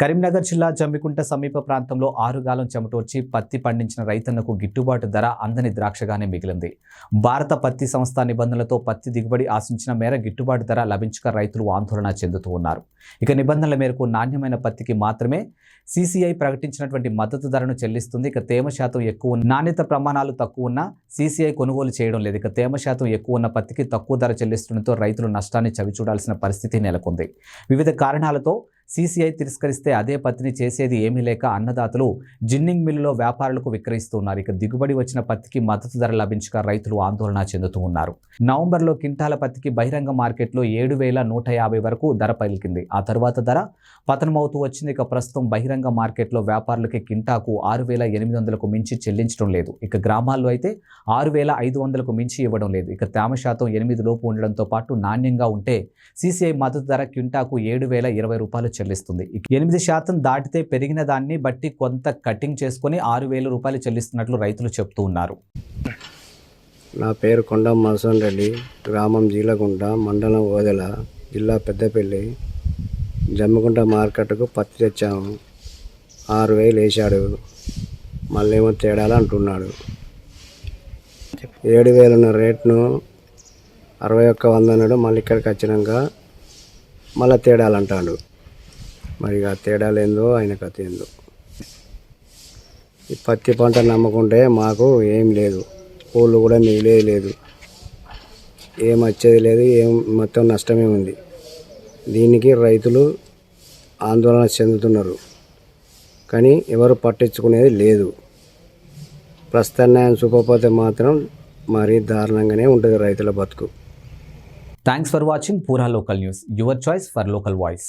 Karimnagar జిల్లా జమ్మికుంట సమీప ప్రాంతంలో ఆరుగాలం చెమటోర్చి పత్తి పండించిన రైతన్నకు గిట్టుబాటు ధర అందని ద్రాక్షగానే మిగిలింది. భారత పత్తి సంస్థ నిబంధనలతో పత్తి దిగుబడి ఆశించిన మేర గిట్టుబాటు ధర లభించక రైతులు ఆందోళన చెందుతూ ఉన్నారు. ఇక నిబంధనల మేరకు నాణ్యమైన పత్తికి మాత్రమే సీసీఐ ప్రకటించినటువంటి మద్దతు ధరను చెల్లిస్తుంది. ఇక తేమ శాతం ఎక్కువ నాణ్యత ప్రమాణాలు తక్కువ ఉన్న సీసీఐ కొనుగోలు చేయడం లేదు. ఇక తేమ శాతం ఎక్కువ ఉన్న పత్తికి తక్కువ ధర చెల్లిస్తుండటంతో రైతులు నష్టాన్ని చవిచూడాల్సిన పరిస్థితి నెలకొంది. వివిధ కారణాలతో సీసీఐ తిరస్కరిస్తే అదే పత్తిని చేసేది ఏమీ లేక అన్నదాతలు జిన్నింగ్ మిల్లులో వ్యాపారులకు విక్రయిస్తున్నారు. ఇక దిగుబడి వచ్చిన పత్తికి మద్దతు ధర లభించక రైతులు ఆందోళన చెందుతూ ఉన్నారు. నవంబర్లో కింటాల పత్తికి బహిరంగ మార్కెట్లో ఏడు వేల నూట యాభై వరకు ధర పలికింది. ఆ తర్వాత ధర పతనమవుతూ వచ్చింది. ఇక ప్రస్తుతం బహిరంగ మార్కెట్లో వ్యాపారులకి కింటాకు ఆరు వేల ఎనిమిది వందలకు మించి చెల్లించడం లేదు. ఇక గ్రామాల్లో అయితే ఆరు వేల ఐదు వందలకు మించి ఇవ్వడం లేదు. ఇక తేమ శాతం ఎనిమిది లోపు ఉండడంతో పాటు నాణ్యంగా ఉంటే సీసీఐ మద్దతు ధర క్వింటాకు ఏడు వేల ఇరవై రూపాయలు చెల్లిస్తుంది. ఎనిమిది శాతం దాటితే పెరిగిన దాన్ని బట్టి కొంత కటింగ్ చేసుకొని ఆరు వేల రూపాయలు చెల్లిస్తున్నట్లు రైతులు చెప్తూ ఉన్నారు. నా పేరు కొండ మధుసూన్ రెడ్డి గ్రామం జీలగుంట మండలం ఓదెల జిల్లా పెద్దపల్లి. జమ్మగుంట మార్కెట్కు పత్తి తెచ్చాము ఆరు వేలు వేసాడు మళ్ళీ ఏమో తేడాలు అంటున్నాడు. ఏడు వేలు ఉన్న రేట్ను అరవై ఒక్క వంద అన్నాడు మళ్ళీ ఇక్కడికి వచ్చినాక మళ్ళీ తేడాలు అంటాడు. మరి ఆ తేడాలు ఏందో ఆయన కథ ఏందో. ఈ పత్తి పంట నమ్ముకుంటే మాకు ఏం లేదు. పూలు కూడా మిగిలేదు లేదు. ఏం వచ్చేది లేదు ఏం మొత్తం నష్టమే ఉంది. దీనికి రైతులు ఆందోళన చెందుతున్నారు. కానీ ఎవరు పట్టించుకునేది లేదు. ప్రస్తుతాన్ని చూపకపోతే మాత్రం మరీ దారుణంగానే ఉంటుంది రైతుల బతుకు. Thanks for watching Pura local news your choice for local voice